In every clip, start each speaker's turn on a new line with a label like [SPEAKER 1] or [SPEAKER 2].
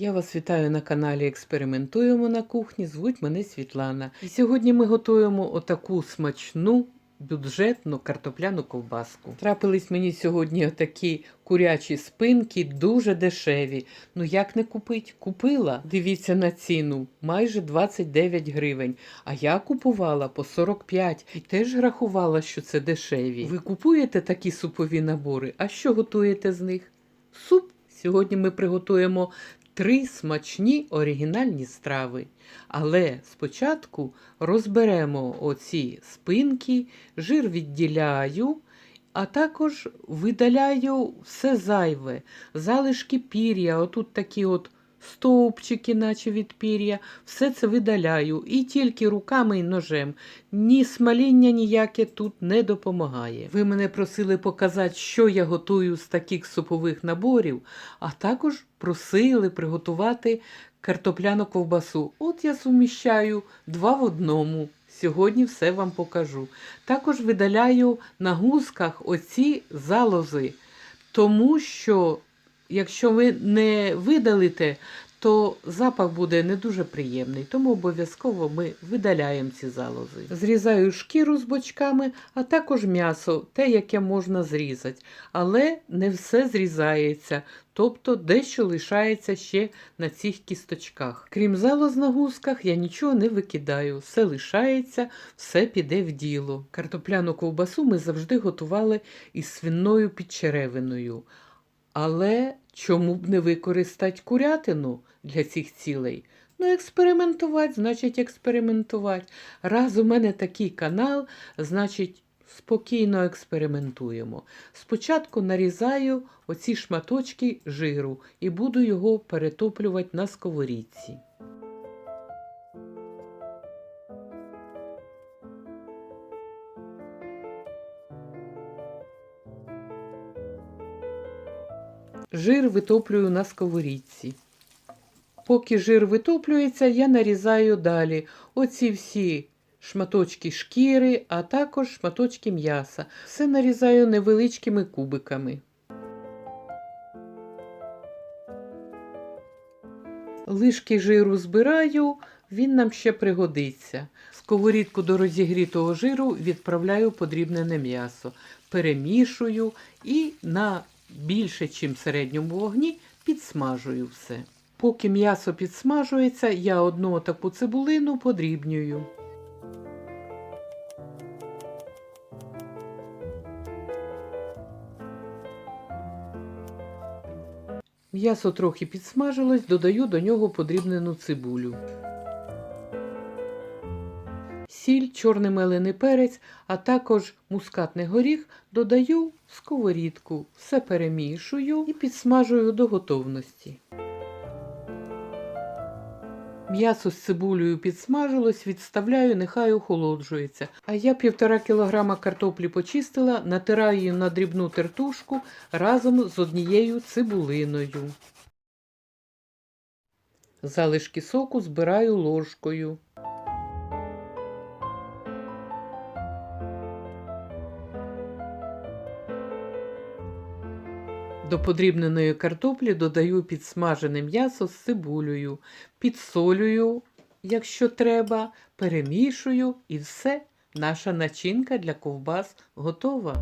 [SPEAKER 1] Я вас вітаю на каналі Експериментуємо на кухні. Звуть мене Світлана. І сьогодні ми готуємо отаку смачну бюджетну картопляну ковбаску. Трапились мені сьогодні отакі курячі спинки, дуже дешеві. Ну як не купить? Купила. Дивіться на ціну, майже 29 гривень. А я купувала по 45 і теж рахувала, що це дешеві. Ви купуєте такі супові набори? А що готуєте з них? Суп. Сьогодні ми приготуємо три смачні оригінальні страви. Але спочатку розберемо оці спинки, жир відділяю, а також видаляю все зайве, залишки пір'я, отут такі от стовпчики, наче від пір'я, все це видаляю і тільки руками і ножем. Ні смаління ніяке тут не допомагає. Ви мене просили показати, що я готую з таких супових наборів, а також просили приготувати картопляну ковбасу. От я суміщаю два в одному. Сьогодні все вам покажу. Також видаляю на гузках оці залози, тому що якщо ви не видалите, то запах буде не дуже приємний, тому обов'язково ми видаляємо ці залози. Зрізаю шкіру з бочками, а також м'ясо, те, яке можна зрізати. Але не все зрізається, тобто дещо лишається ще на цих кісточках. Крім залоз на гузках, я нічого не викидаю, все лишається, все піде в діло. Картопляну ковбасу ми завжди готували із свинною підчеревиною. Але чому б не використати курятину для цих цілей? Ну, експериментувати, значить, експериментувати. Раз у мене такий канал, значить, спокійно експериментуємо. Спочатку нарізаю оці шматочки жиру і буду його перетоплювати на сковорідці. Жир витоплюю на сковорідці. Поки жир витоплюється, я нарізаю далі оці всі шматочки шкіри, а також шматочки м'яса. Все нарізаю невеличкими кубиками. Лишки жиру збираю, він нам ще пригодиться. Сковорідку до розігрітого жиру відправляю подрібнене м'ясо, перемішую і на більше, ніж в середньому вогні, підсмажую все. Поки м'ясо підсмажується, я одну таку цибулину подрібнюю. М'ясо трохи підсмажилось, додаю до нього подрібнену цибулю. Сіль, чорний мелений перець, а також мускатний горіх додаю в сковорідку, все перемішую і підсмажую до готовності. М'ясо з цибулею підсмажилось, відставляю, нехай охолоджується. А я півтора кілограма картоплі почистила, натираю її на дрібну тертушку разом з однією цибулиною. Залишки соку збираю ложкою. До подрібненої картоплі додаю підсмажене м'ясо з цибулею, підсолюю, якщо треба, перемішую і все, наша начинка для ковбас готова.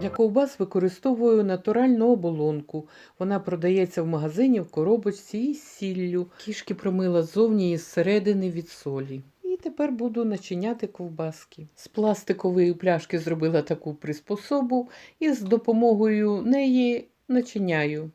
[SPEAKER 1] Для ковбас використовую натуральну оболонку. Вона продається в магазині в коробочці із сіллю. Кішки промила ззовні і зсередини від солі. Тепер буду начиняти ковбаски. З пластикової пляшки зробила таку приспособу і з допомогою неї начиняю.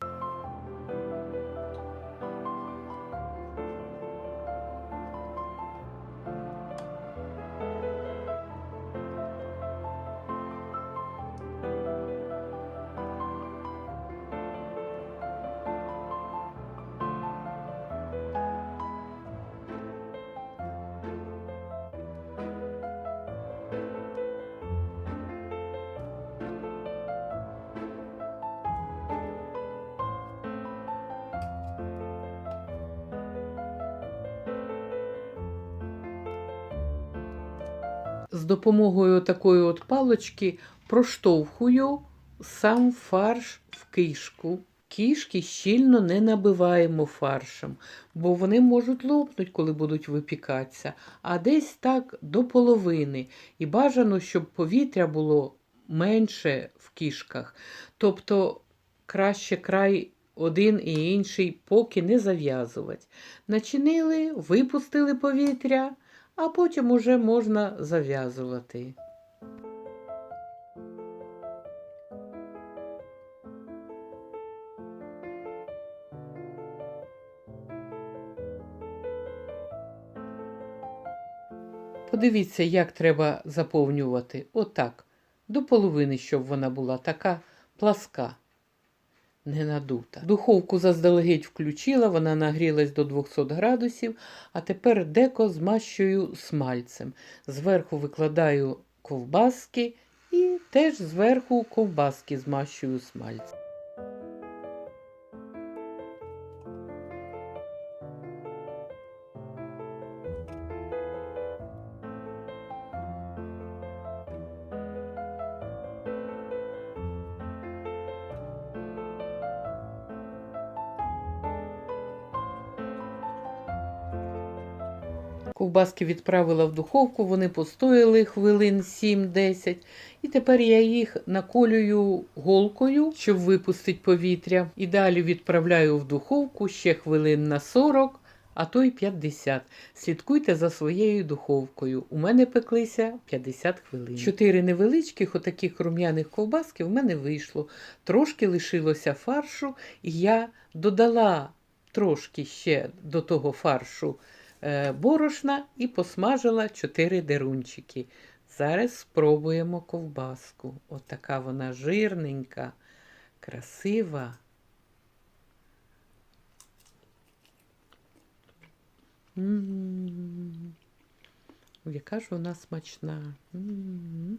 [SPEAKER 1] З допомогою такої от палочки проштовхую сам фарш в кишку. Кішки щільно не набиваємо фаршем, бо вони можуть лопнути, коли будуть випікатися, а десь так до половини. І бажано, щоб повітря було менше в кішках. Тобто краще край один і інший поки не зав'язувати. Начинили, випустили повітря, а потім уже можна зав'язувати. Подивіться, як треба заповнювати. Отак. До половини, щоб вона була така пласка, не надута. Духовку заздалегідь включила, вона нагрілась до 200 градусів, а тепер деко змащую смальцем. Зверху викладаю ковбаски і теж зверху ковбаски змащую смальцем. Ковбаски відправила в духовку, вони постояли хвилин 7-10. І тепер я їх наколюю голкою, щоб випустити повітря. І далі відправляю в духовку ще хвилин на 40, а то й 50. Слідкуйте за своєю духовкою. У мене пеклися 50 хвилин. Чотири невеличких отаких рум'яних ковбаски в мене вийшло. Трошки лишилося фаршу, і я додала трошки ще до того фаршу борошна і посмажила 4 дерунчики. Зараз спробуємо ковбаску. Отака вона жирненька, красива. М. Яка ж вона смачна. М.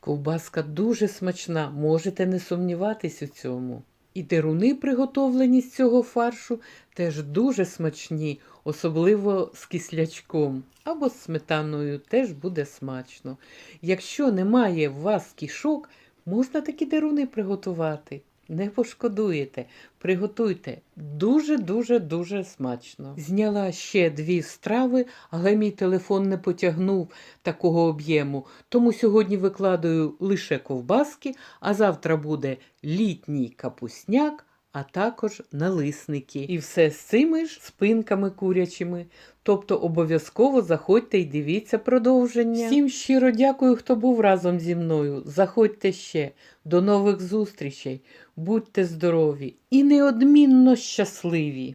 [SPEAKER 1] Ковбаска дуже смачна, можете не сумніватись у цьому. І деруни, приготовлені з цього фаршу, теж дуже смачні, особливо з кислячком або з сметаною теж буде смачно. Якщо немає в вас кішок, можна такі деруни приготувати. Не пошкодуєте, приготуйте дуже-дуже дуже смачно. Зняла ще дві страви, але мій телефон не потягнув такого об'єму. Тому сьогодні викладаю лише ковбаски, а завтра буде літній капусняк, а також налисники. І все з цими ж спинками курячими. Тобто обов'язково заходьте і дивіться продовження. Всім щиро дякую, хто був разом зі мною. Заходьте ще. До нових зустрічей. Будьте здорові і неодмінно щасливі!